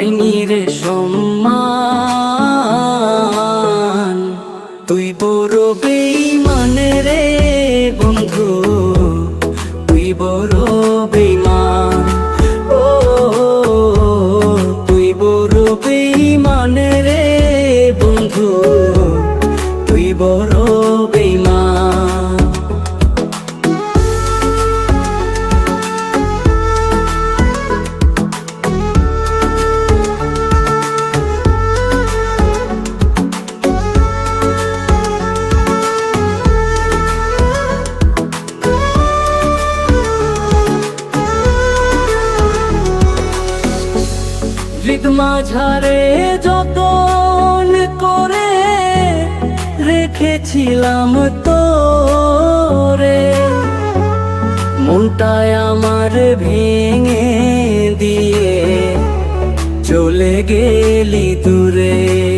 পাইনি রে সম্মান তুই বড় বেইমান রে বন্ধু, তুই বড় বেইমান ও, তুই বড় বেইমান রে বন্ধু, তুই বড় বেইমান হৃদ মাঝারে যতন করে রেখেছিলাম তোরে। মনটায় আমার ভেঙে দিয়ে চলে গেলি দূরে।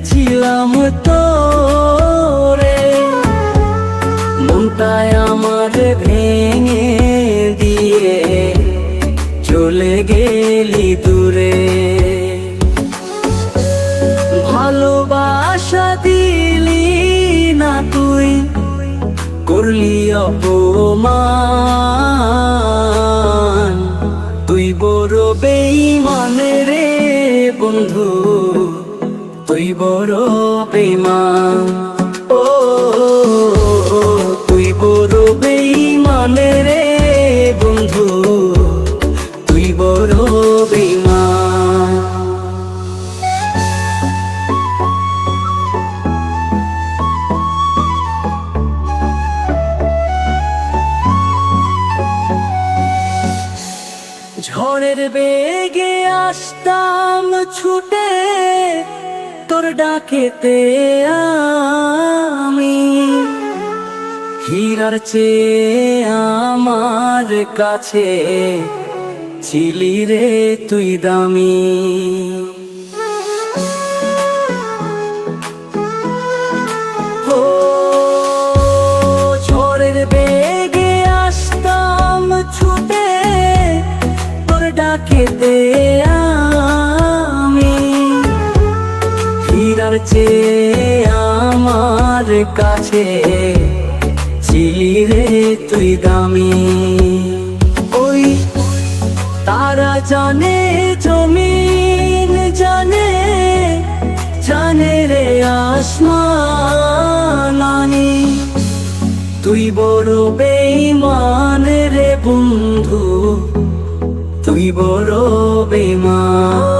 রেখেছিলাম তোরে। মনটায় আমার ভেঙে দিয়ে চলে গেলি দূরে। ভালোবাসা দিলি না তুই, করলি অপমান। তুই বড় বেইমান রে বন্ধু তুই বড় বেইমান ও, তুই বড় বেইমান রে বন্ধু। তুই বড় ঝড়ের বেগে আসতাম ছুটে তোর ডাকেতে আমি। হীরার চেয়ে আমার কাছে ছিলি রে তুই দামি। ঝড়ের বেগে আসতাম ছুটে হীরার চেয়ে আমার কাছে চিরে তুই দামি। ওই তারা জানে জমিন, জানে জানে রে আসমানি তুই বড় বেইমান রে বন্ধু, তুই বড় বেইমান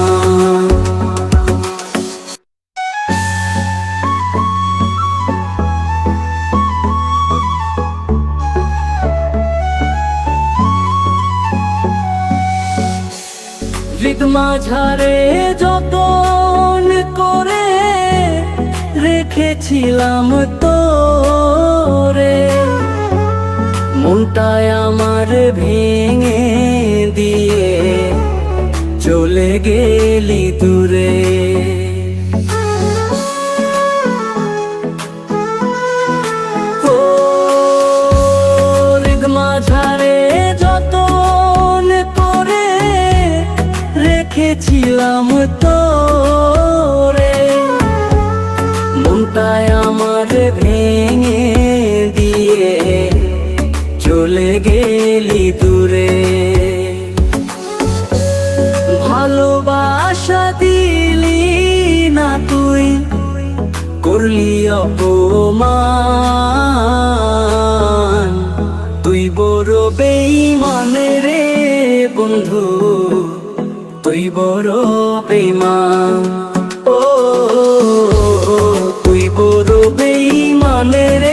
হৃদ মাঝারে যতন করে রেখেছিলাম তোরে। মনটায় আমার ভেঙে দিয়ে চলে গেলি দূরে। ভেবেছিলাম তোরে। মনটায় আমার ভেঙে দিয়ে চলে গেলি দূরে। ভালোবাসা দিলি না তুই, করলি অপমান। তুই বড় বেইমান রে বন্ধু। তুই বড় বেইমান ও তুই বড় বেইমানের